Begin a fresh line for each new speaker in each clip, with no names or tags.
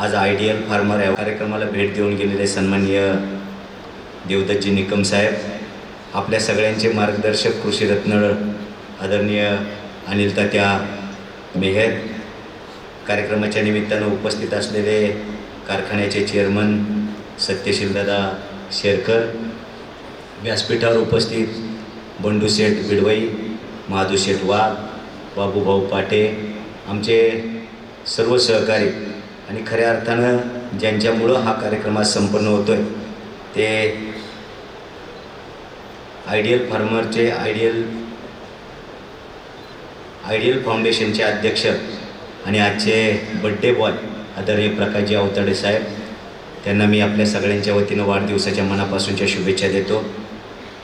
आज ideal farmer या कार्यक्रमाला भेट देऊन गेलेले सन्माननीय देवदत्तजी निकम साहेब आपल्या सगळ्यांचे मार्गदर्शक कृषीरत्न आदरणीय अनिल तात्या मेहर कार्यक्रमाच्या निमित्तानं उपस्थित असलेले कारखान्याचे चेअरमन सत्यशीलदादा शेरकर व्यासपीठावर उपस्थित बंडू शेठ बिडवई महादू शेठ वाघ बाबूभाऊ पाटे आमचे सर्व सहकारी आणि खऱ्या अर्थानं ज्यांच्यामुळं हा कार्यक्रम आज संपन्न होतो आहे ते आयडियल फार्मरचे आयडियल आयडियल फाउंडेशनचे अध्यक्ष आणि आजचे बड्डे बॉय आदरणीय प्रकाशजी अवताडे साहेब त्यांना मी आपल्या सगळ्यांच्या वतीनं वाढदिवसाच्या मनापासूनच्या शुभेच्छा देतो.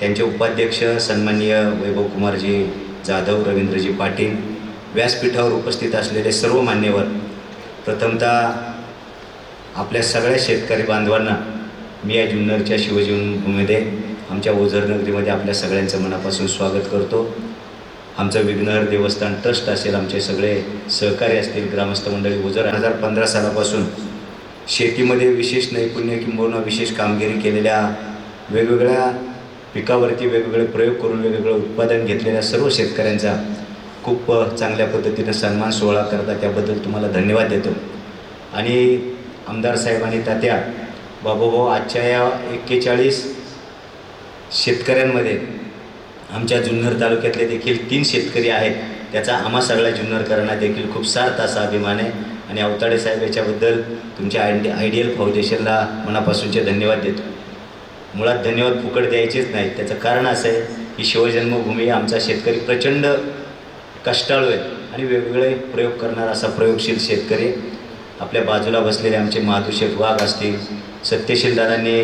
त्यांचे उपाध्यक्ष सन्माननीय वैभव कुमारजी जाधव रवींद्रजी पाटील व्यासपीठावर उपस्थित असलेले सर्व मान्यवर प्रथमतः आपल्या सगळ्या शेतकरी बांधवांना मी या जुन्नरच्या शिवजीवनभूमीमध्ये आमच्या ओझरनगरीमध्ये आपल्या सगळ्यांचं मनापासून स्वागत करतो. आमचं विघ्नहर देवस्थान ट्रस्ट असेल आमचे सगळे सहकारी असतील ग्रामस्थ मंडळी ओझर हजार पंधरा सालापासून शेतीमध्ये विशेष नैपुण्य किंबहुना विशेष कामगिरी केलेल्या वेगवेगळ्या पिकावरती वेगवेगळे प्रयोग करून वेगवेगळं उत्पादन घेतलेल्या सर्व शेतकऱ्यांचा खूप चांगल्या पद्धतीनं सन्मान सोहळा करता त्याबद्दल तुम्हाला धन्यवाद देतो. आणि आमदार साहेब आणि तात्या बाबूभाऊ आजच्या या एक्केचाळीस शेतकऱ्यांमध्ये आमच्या जुन्नर तालुक्यातले देखील तीन शेतकरी आहेत. त्याचा आम्हा सगळ्या जुन्नरकरांना देखील खूप सार्थ असा अभिमान आहे. आणि अवताडे साहेब याच्याबद्दल तुमच्या आयडी आयडियल फाउंडेशनला मनापासूनचे धन्यवाद देतो. मुळात धन्यवाद फुकट द्यायचेच नाही त्याचं कारण असं आहे की शिवजन्मभूमी आमचा शेतकरी प्रचंड कष्टाळू आहे आणि वेगवेगळे प्रयोग करणारा असा प्रयोगशील शेतकरी आपल्या बाजूला बसलेले आमचे महादूषक वाघ असतील सत्यशील दादांनी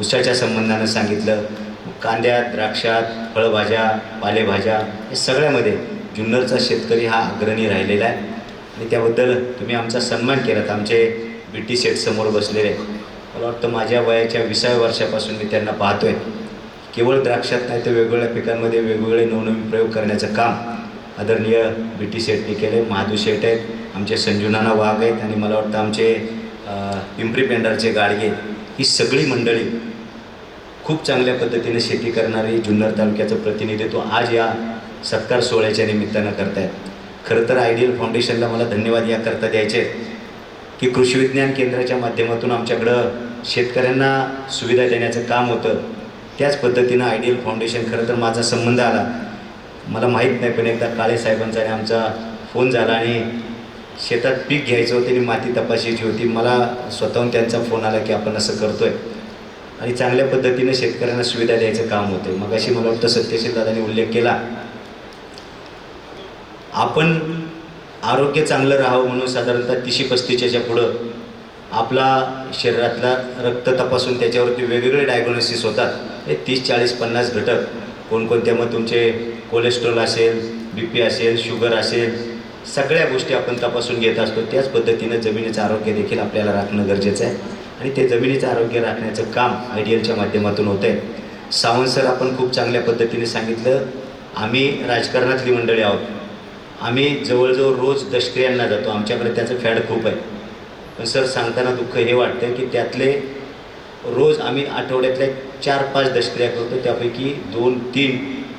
उसाच्या संबंधानं सांगितलं कांद्यात द्राक्षात फळभाज्या पालेभाज्या या सगळ्यामध्ये जुन्नरचा शेतकरी हा अग्रणी राहिलेला आहे. आणि त्याबद्दल तुम्ही आमचा सन्मान केलात. आमचे बी टी सेट समोर बसलेले मला वाटतं माझ्या वयाच्या विसाव्या वर्षापासून मी त्यांना पाहतोय. केवळ द्राक्षात नाही तर वेगवेगळ्या पिकांमध्ये वेगवेगळे नवनवीन प्रयोग करण्याचं काम आदरणीय बी टी शेटनी केले. महादू शेट आहेत. आमचे संजुनाना वाघ आहेत आणि मला वाटतं आमचे पिंपरी पेंडारचे गाडगे ही सगळी मंडळी खूप चांगल्या पद्धतीने शेती करणारी जुन्नर तालुक्याचं प्रतिनिधित्व आज या सत्कार सोहळ्याच्या निमित्तानं करतायत. खरं तर आयडियल फाउंडेशनला मला धन्यवाद याकरता द्यायचे की कृषी विज्ञान केंद्राच्या माध्यमातून आमच्याकडं शेतकऱ्यांना सुविधा देण्याचं काम होतं. त्याच पद्धतीनं आयडियल फाउंडेशन खरं तर माझा संबंध आला. मला माहीत नाही पण एकदा काळे साहेबांचा आणि आमचा फोन झाला आणि शेतात पीक घ्यायचं होतं आणि माती तपासायची होती. मला स्वतःहून त्यांचा फोन आला की आपण असं करतोय. आणि चांगल्या पद्धतीने शेतकऱ्यांना सुविधा द्यायचं काम होतं. मग अशी मला वाटतं सत्यशील दादांनी उल्लेख केला. आपण आरोग्य चांगलं राहावं म्हणून साधारणतः तिशी पस्तीसच्या पुढं आपला शरीरातला रक्त तपासून त्याच्यावरती वेगवेगळे डायग्नोसिस होतात. हे तीस चाळीस पन्नास घटक. कोणकोणत्या मग तुमचे कोलेस्ट्रॉल असेल बी पी असेल शुगर असेल सगळ्या गोष्टी आपण तपासून घेत असतो. त्याच पद्धतीनं जमिनीचं आरोग्य देखील आपल्याला राखणं गरजेचं आहे. आणि ते जमिनीचं आरोग्य राखण्याचं काम आयडियलच्या माध्यमातून होतं आहे सावंत सर आपण खूप चांगल्या पद्धतीने सांगितलं. आम्ही राजकारणातली मंडळी आहोत. आम्ही जवळजवळ रोज दष्क्रियांना जातो. आमच्याकडे त्याचं फॅड खूप आहे. पण सर सांगताना दुःख हे वाटतं की त्यातले रोज आम्ही आठवड्यातल्या चार पाच दशक्रिया करतो. त्यापैकी दोन तीन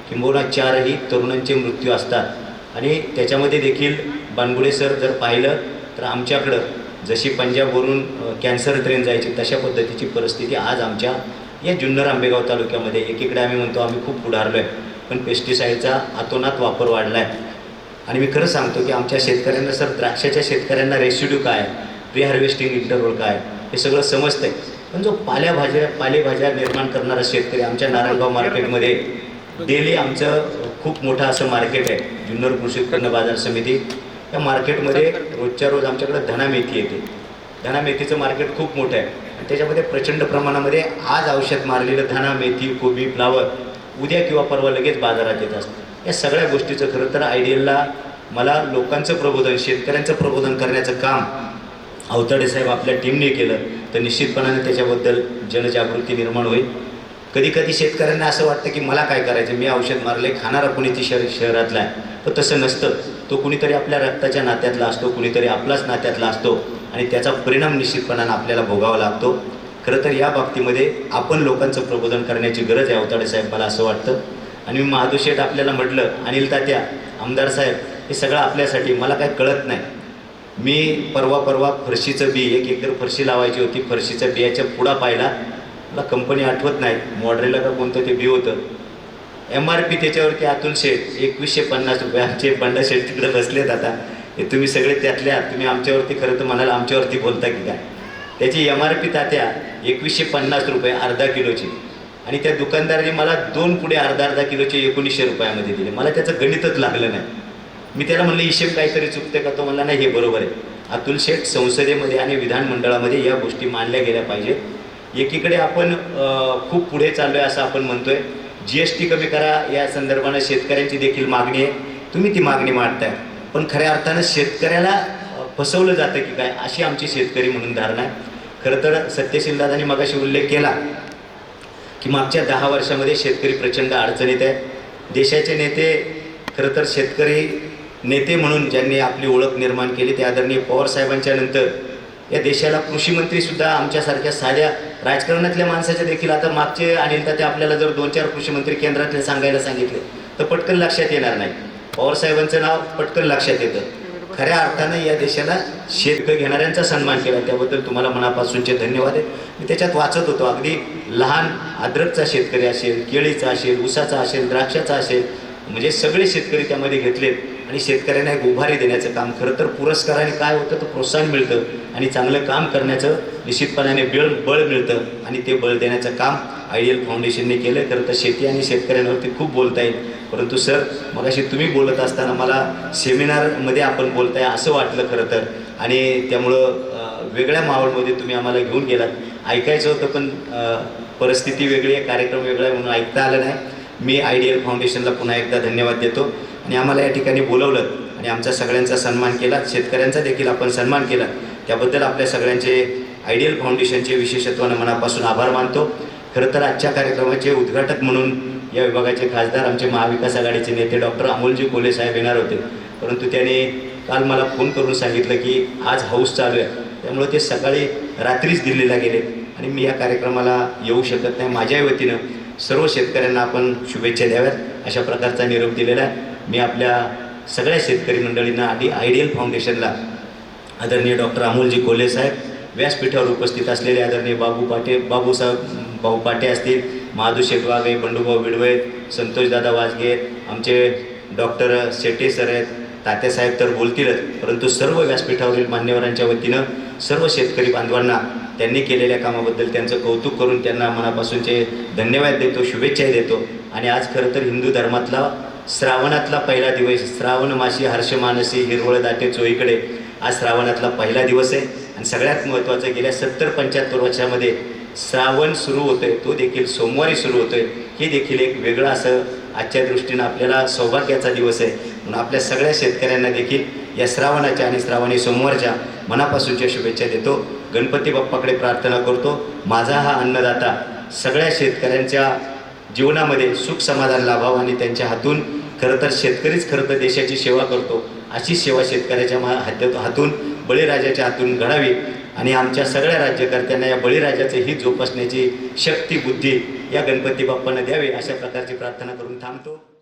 किंबहुना चारही तरुणांचे मृत्यू असतात. आणि त्याच्यामध्ये देखील बानगुडे सर जर पाहिलं तर आमच्याकडं जशी पंजाबवरून कॅन्सर ट्रेन जायची तशा पद्धतीची परिस्थिती आज आमच्या या जुन्नर आंबेगाव तालुक्यामध्ये. एकीकडे आम्ही म्हणतो आम्ही खूप पुढारलो आहे पण पेस्टिसाईडचा आतोनात वापर वाढला आहे आणि मी खरं सांगतो की आमच्या शेतकऱ्यांना सर द्राक्षाच्या शेतकऱ्यांना रेसिड्यू काय? प्री हार्वेस्टिंग इंटरवल काय? हे सगळं समजतं आहे पण जो पाल्याभाज्या पालेभाज्या निर्माण करणारा शेतकरी आमच्या नारायणगाव मार्केटमध्ये डेली आमचं खूप मोठं असं मार्केट आहे जुन्नर कृषी उत्पन्न बाजार समिती. त्या मार्केटमध्ये रोजच्या रोज आमच्याकडे धना मेथी येते. धना मेथीचं मार्केट खूप मोठं आहे. आणि त्याच्यामध्ये प्रचंड प्रमाणामध्ये आज औषध मारलेलं धना मेथी कोबी फ्लावर उद्या किंवा परवा लगेच बाजारात येत असतं. या सगळ्या गोष्टीचं खरं तर आयडियलला मला लोकांचं प्रबोधन शेतकऱ्यांचं प्रबोधन करण्याचं काम अवतडे साहेब आपल्या टीमने केलं तर निश्चितपणाने त्याच्याबद्दल जनजागृती निर्माण होईल. कधी कधी शेतकऱ्यांना असं वाटतं की मला काय करायचं? मी औषध मारले खाणारा कुणी ती शहर शहरातला आहे. पण तसं नसतं. तो कुणीतरी आपल्या रक्ताच्या नात्यातला असतो कुणीतरी आपलाच नात्यातला असतो आणि त्याचा परिणाम निश्चितपणानं आपल्याला भोगावा लागतो. खरं तर या बाबतीमध्ये आपण लोकांचं प्रबोधन करण्याची गरज आहे अवताडे साहेब मला असं वाटतं. आणि मी महादू शेठ आपल्याला म्हटलं अनिल तात्या आमदार साहेब हे सगळं आपल्यासाठी मला काय कळत नाही. मी परवा परवा फरशीचं बी एक एकर फरशी लावायची होती. फरशीच्या बियाच्या पुढा पाहिला. मला कंपनी आठवत नाही. मॉडरेला का कोणतं ते बी होतं. एम आर पी त्याच्यावरती अतुल शेठ एकवीसशे पन्नास रुपये आमचे पंडा शेठ तिकडे बसलेत आता. हे तुम्ही सगळे त्यातले आहात तुम्ही आमच्यावरती खरं तर म्हणाल आमच्यावरती बोलता की काय? त्याची एम आर पी तात्या एकवीसशे पन्नास रुपये अर्धा किलोची. आणि त्या दुकानदाराने मला दोन पुढे अर्धा अर्धा किलोचे एकोणीसशे रुपयामध्ये दिले. मला त्याचं गणितच लागलं नाही. मी त्याला म्हणलं हिशेब काहीतरी चुकते का? तो म्हणला नाही हे बरोबर आहे. अतुल शेठ संसदेमध्ये आणि विधानमंडळामध्ये या गोष्टी मांडल्या गेल्या पाहिजेत एकीकडे आपण खूप पुढे चाललो आहे असं आपण म्हणतोय. जी एस टी कमी करा या संदर्भानं शेतकऱ्यांची देखील मागणी आहे. तुम्ही ती मागणी मांडताय. पण खऱ्या अर्थानं शेतकऱ्याला फसवलं जातं की काय अशी आमची शेतकरी म्हणून धारणा आहे. खरं तर सत्यशील दादांनी मगाशी उल्लेख केला की मागच्या दहा वर्षामध्ये शेतकरी प्रचंड अडचणीत आहे. देशाचे नेते खरं तर शेतकरी नेते म्हणून ज्यांनी आपली ओळख निर्माण केली ते आदरणीय पवार साहेबांच्या नंतर. या देशाला कृषीमंत्रीसुद्धा आमच्यासारख्या साध्या राजकारणातल्या माणसाच्या देखील आता मागचे अनिल ते आपल्याला जर दोन चार कृषीमंत्री केंद्रातले सांगायला सांगितले तर पटकन लक्षात येणार नाही. पवार साहेबांचं नाव पटकन लक्षात येतं. खऱ्या अर्थानं या देशाला शेतक घेणाऱ्यांचा सन्मान केला त्याबद्दल तुम्हाला मनापासूनचे धन्यवाद आहे. मी त्याच्यात वाचत होतो अगदी लहान अद्रकचा शेतकरी असेल केळीचा असेल ऊसाचा असेल द्राक्षाचा असेल म्हणजे सगळे शेतकरी त्यामध्ये घेतलेत. आणि शेतकऱ्यांना एक उभारी देण्याचं काम. खरं तर पुरस्काराने काय होतं? तर प्रोत्साहन मिळतं आणि चांगलं काम करण्याचं निश्चितपणाने बळ बळ मिळतं आणि ते बळ देण्याचं काम आयडियल फाउंडेशनने केलं खरं तर शेती आणि शेतकऱ्यांवरती खूप बोलता येईल परंतु सर मगाशी तुम्ही बोलत असताना मला सेमिनारमध्ये आपण बोलताय असं वाटलं खरं तर. आणि त्यामुळं वेगळ्या माहोलमध्ये तुम्ही आम्हाला घेऊन गेलात. ऐकायचं होतं पण परिस्थिती वेगळी आहे कार्यक्रम वेगळा आहे म्हणून ऐकता आलं नाही. मी आयडियल फाउंडेशनला पुन्हा एकदा धन्यवाद देतो. आणि आम्हाला या ठिकाणी बोलवलं आणि आमचा सगळ्यांचा सन्मान केला. शेतकऱ्यांचा देखील आपण सन्मान केला. त्याबद्दल आपल्या सगळ्यांचे आयडियल फाउंडेशनचे विशेषत्वानं मनापासून आभार मानतो. खरं तर आजच्या कार्यक्रमाचे उद्घाटक म्हणून या विभागाचे खासदार आमचे महाविकास आघाडीचे नेते डॉक्टर अमोलजी कोले साहेब येणार होते. परंतु त्याने काल मला फोन करून सांगितलं की आज हाऊस चालू आहे. त्यामुळे ते सकाळी रात्रीच दिल्लीला गेले आणि मी या कार्यक्रमाला येऊ शकत नाही. माझ्याही वतीनं सर्व शेतकऱ्यांना आपण शुभेच्छा द्याव्यात. अशा प्रकारचा निरोप दिलेला आहे. मी आपल्या सगळ्या शेतकरी मंडळींना आधी आयडियल फाउंडेशनला आदरणीय डॉक्टर अमोलजी कोल्हे साहेब व्यासपीठावर उपस्थित असलेले आदरणीय बाबू पाटे बाबूसाहेब भाऊ पाटे असतील महादू शेटवागे बंडूभाऊ बिडवे संतोषदादा वाजगे आमचे डॉक्टर शेट्टे सर आहेत तात्यासाहेब तर बोलतीलच परंतु सर्व व्यासपीठावरील मान्यवरांच्या वतीनं सर्व शेतकरी बांधवांना त्यांनी केलेल्या कामाबद्दल त्यांचं कौतुक करून त्यांना मनापासूनचे धन्यवाद देतो शुभेच्छाही देतो. आणि आज खरं तर हिंदू धर्मातला श्रावणातला पहिला दिवस श्रावण मासी हर्षमानसी हिरवळ दाटे चोईकडे. आज श्रावणातला पहिला दिवस आहे. आणि सगळ्यात महत्त्वाचं गेल्या सत्तर पंच्याहत्तर वर्षामध्ये श्रावण सुरू होतोय. तो देखील सोमवारी सुरू होतोय. हे देखील एक वेगळं असं आजच्या दृष्टीनं आपल्याला सौभाग्याचा दिवस आहे. म्हणून आपल्या सगळ्या शेतकऱ्यांना देखील या श्रावणाच्या आणि श्रावणी सोमवारच्या मनापासूनच्या शुभेच्छा देतो. गणपती बाप्पाकडे प्रार्थना करतो. माझा हा अन्नदाता सगळ्या शेतकऱ्यांच्या जीवनामध्ये सुख समाधान लाभावं आणि त्यांच्या हातून खरं तर शेतकरीच खरं तर देशाची सेवा करतो अशी सेवा शेतकऱ्याच्या मा हात हातून बळीराजाच्या हातून घडावी. आणि आमच्या सगळ्या राज्यकर्त्यांना या बळीराजाचं ही जोपासण्याची शक्ती बुद्धी या गणपती बाप्पांना द्यावी अशा प्रकारची प्रार्थना करून थांबतो.